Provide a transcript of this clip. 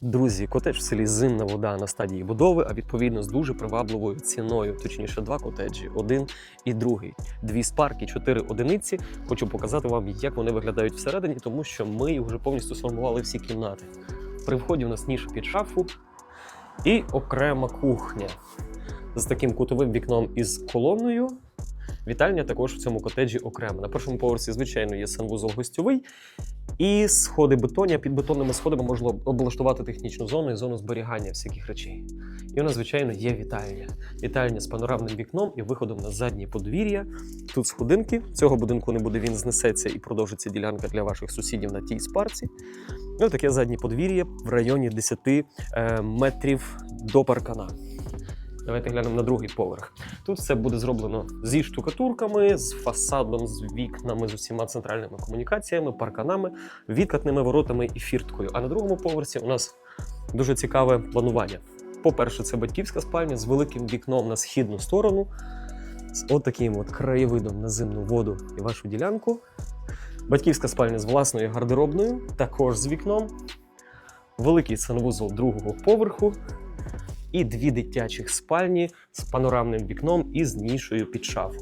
Друзі, котедж в селі Зимна вода на стадії будови, а відповідно з дуже привабливою ціною, точніше, два котеджі, один і другий. Дві спарки, чотири одиниці. Хочу показати вам, як вони виглядають всередині, тому що ми вже повністю сформували всі кімнати. При вході у нас ніж під шафу і окрема кухня з таким кутовим вікном із колонною. Вітальня також в цьому котеджі окремо. На першому поверсі, звичайно, є санвузол гостьовий. І сходи бетоні. Під бетонними сходами можна облаштувати технічну зону і зону зберігання всяких речей. І нас, звичайно, є вітальня. Вітальня з панорамним вікном і виходом на заднє подвір'я. Тут сходинки. Цього будинку не буде, він знесеться і продовжиться ділянка для ваших сусідів на тій спарці. Ось таке заднє подвір'я в районі 10 е, метрів до паркана. Давайте глянемо на другий поверх. Тут все буде зроблено зі штукатурками, з фасадом, з вікнами, з усіма центральними комунікаціями, парканами, відкатними воротами і фірткою. А на другому поверсі у нас дуже цікаве планування. По-перше, це батьківська спальня з великим вікном на східну сторону, з отаким от краєвидом на зимну воду і вашу ділянку. Батьківська спальня з власною гардеробною, також з вікном. Великий санвузол другого поверху і дві дитячих спальні з панорамним вікном і з нішою під шафу.